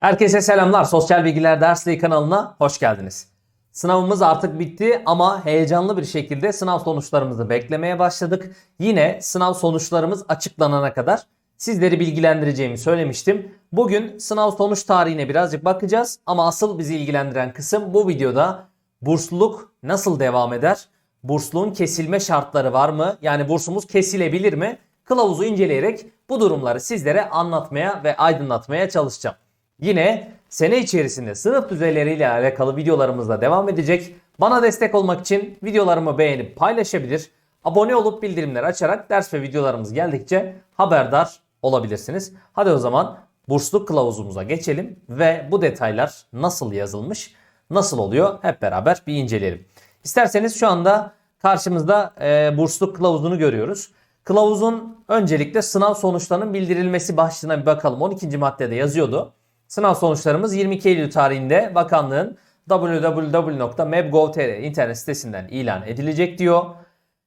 Herkese selamlar. Sosyal Bilgiler Dersliği kanalına hoş geldiniz. Sınavımız artık bitti ama heyecanlı bir şekilde sınav sonuçlarımızı beklemeye başladık. Yine sınav sonuçlarımız açıklanana kadar sizleri bilgilendireceğimi söylemiştim. Bugün sınav sonuç tarihine birazcık bakacağız ama asıl bizi ilgilendiren kısım bu videoda bursluluk nasıl devam eder? Bursluğun kesilme şartları var mı? Yani bursumuz kesilebilir mi? Kılavuzu inceleyerek bu durumları sizlere anlatmaya ve aydınlatmaya çalışacağım. Yine sene içerisinde sınıf düzeyleriyle alakalı videolarımızla devam edecek. Bana destek olmak için videolarımı beğenip paylaşabilir. Abone olup bildirimleri açarak ders ve videolarımız geldikçe haberdar olabilirsiniz. Hadi o zaman bursluluk kılavuzumuza geçelim ve bu detaylar nasıl yazılmış, nasıl oluyor hep beraber bir inceleyelim. İsterseniz şu anda karşımızda e, bursluluk kılavuzunu görüyoruz. Kılavuzun öncelikle sınav sonuçlarının bildirilmesi başlığına bir bakalım. 12. maddede yazıyordu. Sınav sonuçlarımız 22 Eylül tarihinde bakanlığın www.meb.gov.tr internet sitesinden ilan edilecek diyor.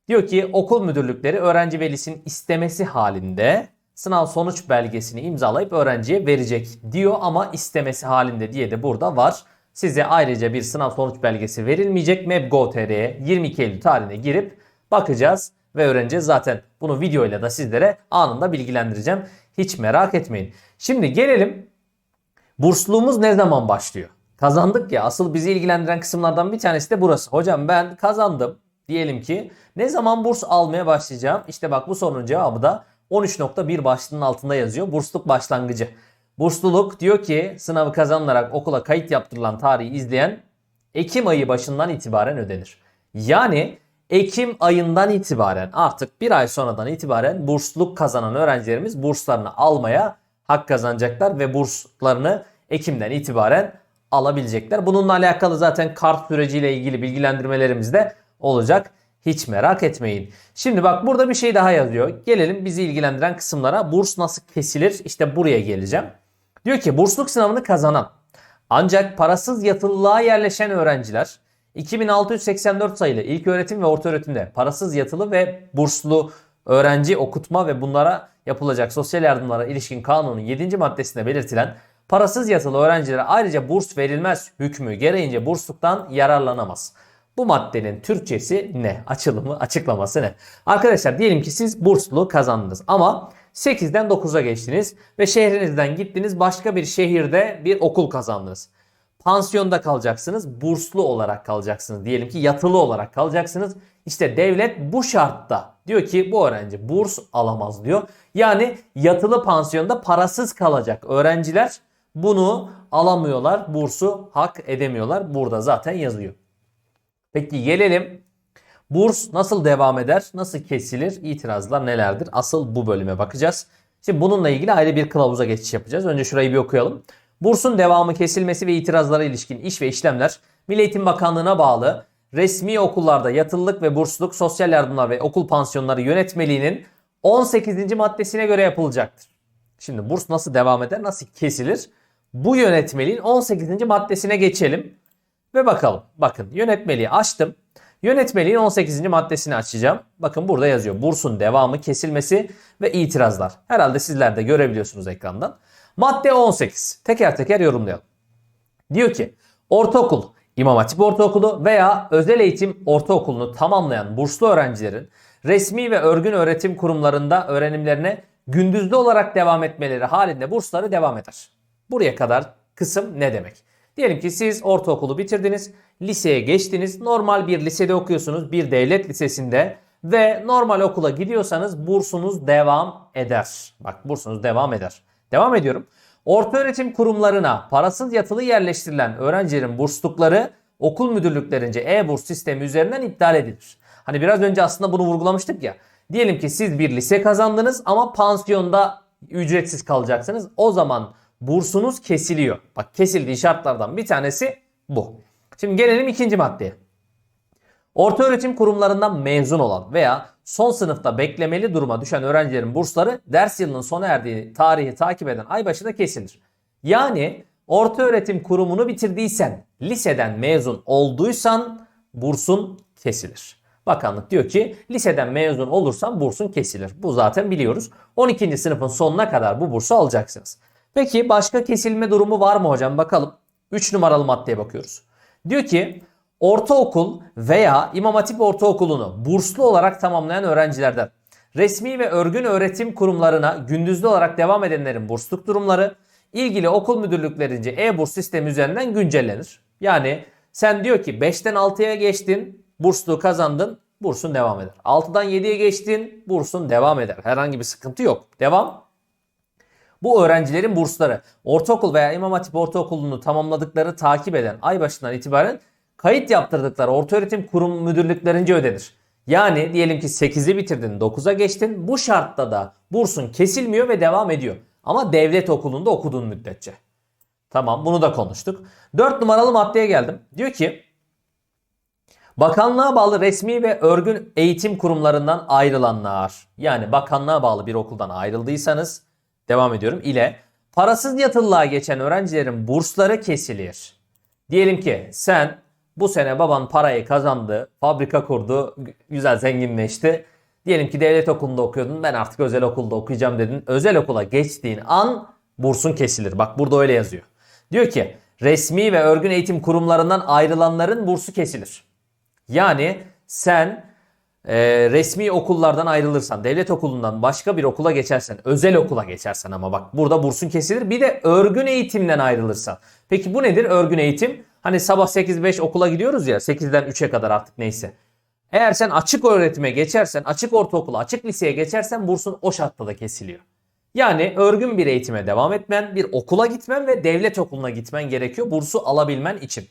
Diyor ki okul müdürlükleri öğrenci velisinin istemesi halinde sınav sonuç belgesini imzalayıp öğrenciye verecek diyor ama istemesi halinde diye de burada var. Size ayrıca bir sınav sonuç belgesi verilmeyecek. Meb.gov.tr'ye 22 Eylül tarihine girip bakacağız ve öğreneceğiz. Zaten bunu videoyla da sizlere anında bilgilendireceğim. Hiç merak etmeyin. Şimdi gelelim Bursluğumuz ne zaman başlıyor? Kazandık ya asıl bizi ilgilendiren kısımlardan bir tanesi de burası. Hocam ben kazandım diyelim ki ne zaman burs almaya başlayacağım? İşte bak bu sorunun cevabı da 13.1 başlığının altında yazıyor. Bursluluk başlangıcı. Bursluluk diyor ki sınavı kazanılarak okula kayıt yaptırılan tarihi izleyen Ekim ayı başından itibaren ödenir. Yani Ekim ayından itibaren artık bir ay sonradan itibaren bursluluk kazanan öğrencilerimiz burslarını almaya hak kazanacaklar ve burslarını Ekim'den itibaren alabilecekler. Bununla alakalı zaten kart süreciyle ilgili bilgilendirmelerimiz de olacak. Hiç merak etmeyin. Şimdi bak burada bir şey daha yazıyor. Gelelim bizi ilgilendiren kısımlara. Burs nasıl kesilir? İşte buraya geleceğim. Diyor ki bursluluk sınavını kazanan ancak parasız yatılılığa yerleşen öğrenciler 2684 sayılı ilk öğretim ve orta öğretimde parasız yatılı ve burslu öğrenci okutma ve bunlara yapılacak sosyal yardımlara ilişkin kanunun 7. maddesinde belirtilen parasız yatılı öğrencilere ayrıca burs verilmez hükmü gereğince bursluktan yararlanamaz. Bu maddenin Türkçesi ne? Açılımı, açıklaması ne? Arkadaşlar diyelim ki siz burslu kazandınız ama 8'den 9'a geçtiniz ve şehrinizden gittiniz başka bir şehirde bir okul kazandınız. Pansiyonda kalacaksınız, burslu olarak kalacaksınız. Diyelim ki yatılı olarak kalacaksınız. İşte devlet bu şartta diyor ki bu öğrenci burs alamaz diyor. Yani yatılı pansiyonda parasız kalacak öğrenciler bunu alamıyorlar. Bursu hak edemiyorlar. Burada zaten yazıyor. Peki gelelim burs nasıl devam eder? Nasıl kesilir? İtirazlar nelerdir? Asıl bu bölüme bakacağız. Şimdi bununla ilgili ayrı bir kılavuza geçiş yapacağız. Önce şurayı bir okuyalım. Bursun devamı kesilmesi ve itirazlara ilişkin iş ve işlemler Milli Eğitim Bakanlığı'na bağlı resmi okullarda yatılılık ve bursluluk sosyal yardımlar ve okul pansiyonları yönetmeliğinin 18. maddesine göre yapılacaktır. Şimdi burs nasıl devam eder, nasıl kesilir? Bu yönetmeliğin 18. maddesine geçelim ve bakalım. Bakın yönetmeliği açtım. Yönetmeliğin 18. maddesini açacağım. Bakın burada yazıyor. Bursun devamı kesilmesi ve itirazlar. Herhalde sizler de görebiliyorsunuz ekrandan. Madde 18. Teker teker yorumlayalım. Diyor ki ortaokul, İmam Hatip Ortaokulu veya özel eğitim ortaokulunu tamamlayan burslu öğrencilerin resmi ve örgün öğretim kurumlarında öğrenimlerine gündüzlü olarak devam etmeleri halinde bursları devam eder. Buraya kadar kısım ne demek? Diyelim ki siz ortaokulu bitirdiniz, liseye geçtiniz, normal bir lisede okuyorsunuz, bir devlet lisesinde ve normal okula gidiyorsanız bursunuz devam eder. Bak bursunuz devam eder. Devam ediyorum. Orta öğretim kurumlarına parasız yatılı yerleştirilen öğrencilerin burslukları okul müdürlüklerince e-burs sistemi üzerinden iptal edilir. Hani biraz önce aslında bunu vurgulamıştık ya. Diyelim ki siz bir lise kazandınız ama pansiyonda ücretsiz kalacaksınız. O zaman bursunuz kesiliyor. Bak kesildiği şartlardan bir tanesi bu. Şimdi gelelim ikinci maddeye. Orta öğretim kurumlarından mezun olan veya son sınıfta beklemeli duruma düşen öğrencilerin bursları ders yılının sona erdiği tarihi takip eden ay başında kesilir. Yani orta öğretim kurumunu bitirdiysen, liseden mezun olduysan bursun kesilir. Bakanlık diyor ki liseden mezun olursan bursun kesilir. Bu zaten biliyoruz. 12. sınıfın sonuna kadar bu bursu alacaksınız. Peki başka kesilme durumu var mı hocam? Bakalım. 3 numaralı maddeye bakıyoruz. Diyor ki ortaokul veya İmam Hatip Ortaokulu'nu burslu olarak tamamlayan öğrencilerden resmi ve örgün öğretim kurumlarına gündüzlü olarak devam edenlerin bursluluk durumları ilgili okul müdürlüklerince e-burs sistemi üzerinden güncellenir. Yani sen diyor ki 5'ten 6'ya geçtin, bursluğu kazandın, bursun devam eder. 6'dan 7'ye geçtin, bursun devam eder. Herhangi bir sıkıntı yok. Devam. Bu öğrencilerin bursları ortaokul veya İmam Hatip Ortaokulu'nu tamamladıkları takip eden ay başından itibaren kayıt yaptırdıkları ortaöğretim kurum müdürlüklerince ödenir. Yani diyelim ki 8'i bitirdin 9'a geçtin. Bu şartta da bursun kesilmiyor ve devam ediyor. Ama devlet okulunda okuduğun müddetçe. Tamam bunu da konuştuk. 4 numaralı maddeye geldim. Diyor ki Bakanlığa bağlı resmi ve örgün eğitim kurumlarından ayrılanlar. Yani bakanlığa bağlı bir okuldan ayrıldıysanız devam ediyorum ile parasız yatıllığa geçen öğrencilerin bursları kesilir. Diyelim ki sen bu sene baban parayı kazandı, fabrika kurdu, gü- güzel zenginleşti. Diyelim ki devlet okulunda okuyordun, ben artık özel okulda okuyacağım dedin. Özel okula geçtiğin an bursun kesilir. Bak burada öyle yazıyor. Diyor ki resmi ve örgün eğitim kurumlarından ayrılanların bursu kesilir. Yani sen e, resmi okullardan ayrılırsan, devlet okulundan başka bir okula geçersen, özel okula geçersen ama bak burada bursun kesilir. Bir de örgün eğitimden ayrılırsan. Peki bu nedir örgün eğitim? Hani sabah 8-5 okula gidiyoruz ya 8'den 3'e kadar artık neyse. Eğer sen açık öğretime geçersen, açık ortaokula, açık liseye geçersen bursun o şartta da kesiliyor. Yani örgün bir eğitime devam etmen, bir okula gitmen ve devlet okuluna gitmen gerekiyor bursu alabilmen için.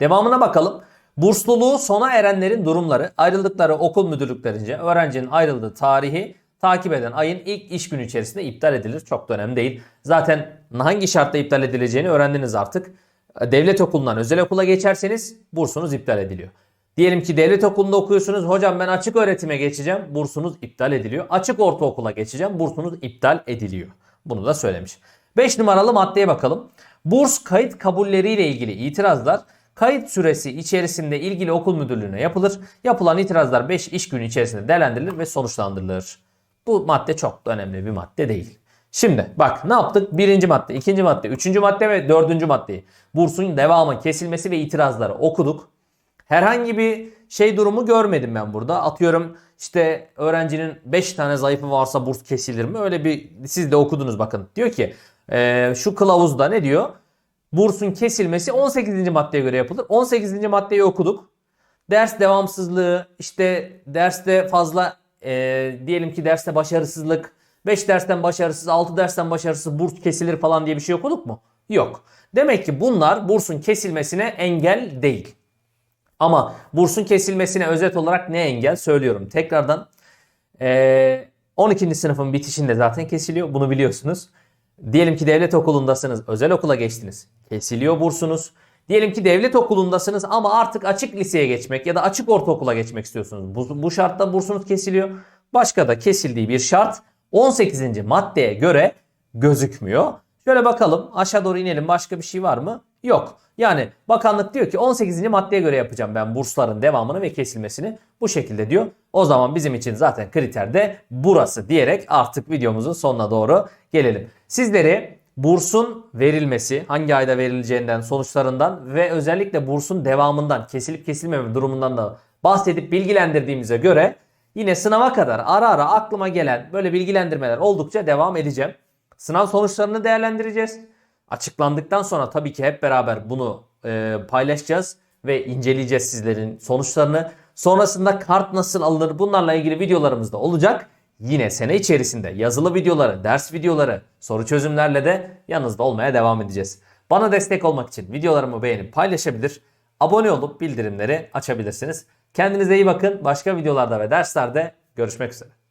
Devamına bakalım. Bursluluğu sona erenlerin durumları ayrıldıkları okul müdürlüklerince öğrencinin ayrıldığı tarihi takip eden ayın ilk iş günü içerisinde iptal edilir. Çok da önemli değil. Zaten hangi şartta iptal edileceğini öğrendiniz artık. Devlet okulundan özel okula geçerseniz bursunuz iptal ediliyor. Diyelim ki devlet okulunda okuyorsunuz. Hocam ben açık öğretime geçeceğim. Bursunuz iptal ediliyor. Açık ortaokula geçeceğim. Bursunuz iptal ediliyor. Bunu da söylemiş. 5 numaralı maddeye bakalım. Burs kayıt kabulleriyle ilgili itirazlar kayıt süresi içerisinde ilgili okul müdürlüğüne yapılır. Yapılan itirazlar 5 iş günü içerisinde değerlendirilir ve sonuçlandırılır. Bu madde çok da önemli bir madde değil. Şimdi bak ne yaptık? Birinci madde, ikinci madde, üçüncü madde ve dördüncü maddeyi. Bursun devamı, kesilmesi ve itirazları okuduk. Herhangi bir şey durumu görmedim ben burada. Atıyorum işte öğrencinin 5 tane zayıfı varsa burs kesilir mi? Öyle bir siz de okudunuz bakın. Diyor ki e, şu kılavuzda ne diyor? Bursun kesilmesi 18. maddeye göre yapılır. 18. maddeyi okuduk. Ders devamsızlığı, işte derste fazla e, diyelim ki derste başarısızlık, 5 dersten başarısız, 6 dersten başarısız burs kesilir falan diye bir şey okuduk mu? Yok. Demek ki bunlar bursun kesilmesine engel değil. Ama bursun kesilmesine özet olarak ne engel söylüyorum. Tekrardan eee 12. sınıfın bitişinde zaten kesiliyor. Bunu biliyorsunuz. Diyelim ki devlet okulundasınız, özel okula geçtiniz. Kesiliyor bursunuz. Diyelim ki devlet okulundasınız ama artık açık liseye geçmek ya da açık ortaokula geçmek istiyorsunuz. Bu, bu şartta bursunuz kesiliyor. Başka da kesildiği bir şart 18. maddeye göre gözükmüyor. Şöyle bakalım aşağı doğru inelim başka bir şey var mı? Yok. Yani bakanlık diyor ki 18. maddeye göre yapacağım ben bursların devamını ve kesilmesini bu şekilde diyor. O zaman bizim için zaten kriter de burası diyerek artık videomuzun sonuna doğru gelelim. Sizleri bursun verilmesi, hangi ayda verileceğinden, sonuçlarından ve özellikle bursun devamından, kesilip kesilmeme durumundan da bahsedip bilgilendirdiğimize göre yine sınava kadar ara ara aklıma gelen böyle bilgilendirmeler oldukça devam edeceğim. Sınav sonuçlarını değerlendireceğiz. Açıklandıktan sonra tabii ki hep beraber bunu e, paylaşacağız ve inceleyeceğiz sizlerin sonuçlarını. Sonrasında kart nasıl alınır bunlarla ilgili videolarımız da olacak. Yine sene içerisinde yazılı videoları, ders videoları, soru çözümlerle de yanınızda olmaya devam edeceğiz. Bana destek olmak için videolarımı beğenip paylaşabilir, abone olup bildirimleri açabilirsiniz. Kendinize iyi bakın. Başka videolarda ve derslerde görüşmek üzere.